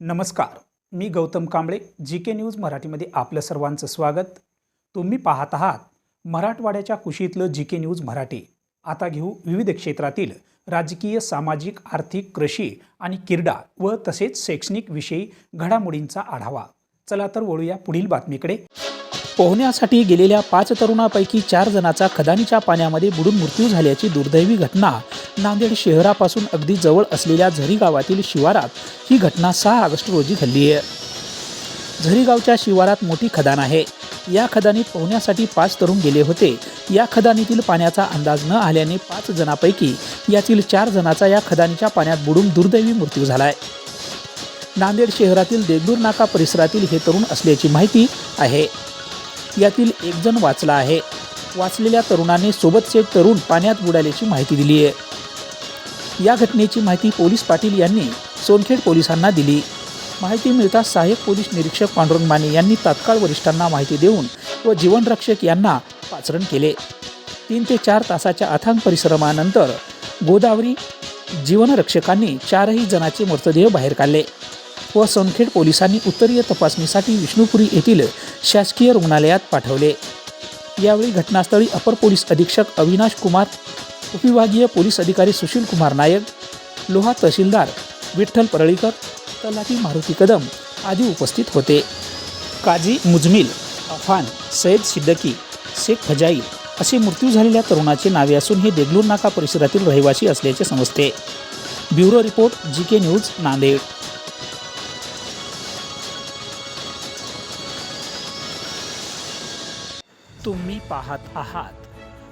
नमस्कार मी Gautam Kamble G K news मराठीमध्ये आपलं सर्वांचं स्वागत. तुम्ही पाहत आहात मराठवाड्याच्या कुशीतलं जी के न्यूज मराठी. आता घेऊ विविध क्षेत्रातील राजकीय सामाजिक आर्थिक कृषी आणि क्रीडा व तसेच शैक्षणिक विषयी घडामोडींचा आढावा. चला तर वळूया पुढील बातमीकडे. पोहण्यासाठी गेलेल्या पाच तरुणापैकी चार जणाचा खदानीच्या पाण्यामध्ये बुडून मृत्यू झाल्याची दुर्दैवी घटना नांदेड शहरापासून अगदी जवळ असलेल्या झरी गावातील शिवारात ही घटना सहा ऑगस्ट रोजी घडली आहे. झरीगावच्या शिवारात मोठी खदान आहे. या खदानीत पोहण्यासाठी पाच तरुण गेले होते. या खदानीतील पाण्याचा अंदाज न आल्याने पाच जणांपैकी यातील चार जणांचा या खदानीच्या पाण्यात बुडून दुर्दैवी मृत्यू झालाय. नांदेड शहरातील देगदूर नाका परिसरातील हे तरुण असल्याची माहिती आहे. यातील एक जण वाचला आहे. वाचलेल्या तरुणाने सोबतचे तरुण पाण्यात बुडाल्याची माहिती दिली आहे. या घटनेची माहिती पोलीस पाटील यांनी सोनखेड पोलिसांना दिली. माहिती मिळताच सहाय्यक पोलीस निरीक्षक पांडुरंग माने यांनी तात्काळ वरिष्ठांना माहिती देऊन व जीवनरक्षक यांना पाचरण केले. तीन ते चार तासाच्या अथांग परिश्रमानंतर गोदावरी जीवनरक्षकांनी चारही जणांचे मृतदेह बाहेर काढले व सोनखेड पोलिसांनी उत्तरीय तपासणीसाठी विष्णुपुरी येथील शासकीय रुग्णालयात पाठवले. यावेळी घटनास्थळी अपर पोलीस अधीक्षक अविनाश कुमार उपविभागीय पोलीस अधिकारी सुशील कुमार नायक लोहा तहसीलदार विठ्ठल परळीकर तलाठी मारुती कदम आदी उपस्थित होते. काजी मुजमिल अफान सैद सिद्दकी शेख फजाई असे मृत्यू झालेल्या तरुणाचे नावे असून हे देगलूर नाका परिसरातील रहिवासी असल्याचे समजते. Bureau report G K news Nanded. तुम्ही पाहत आहात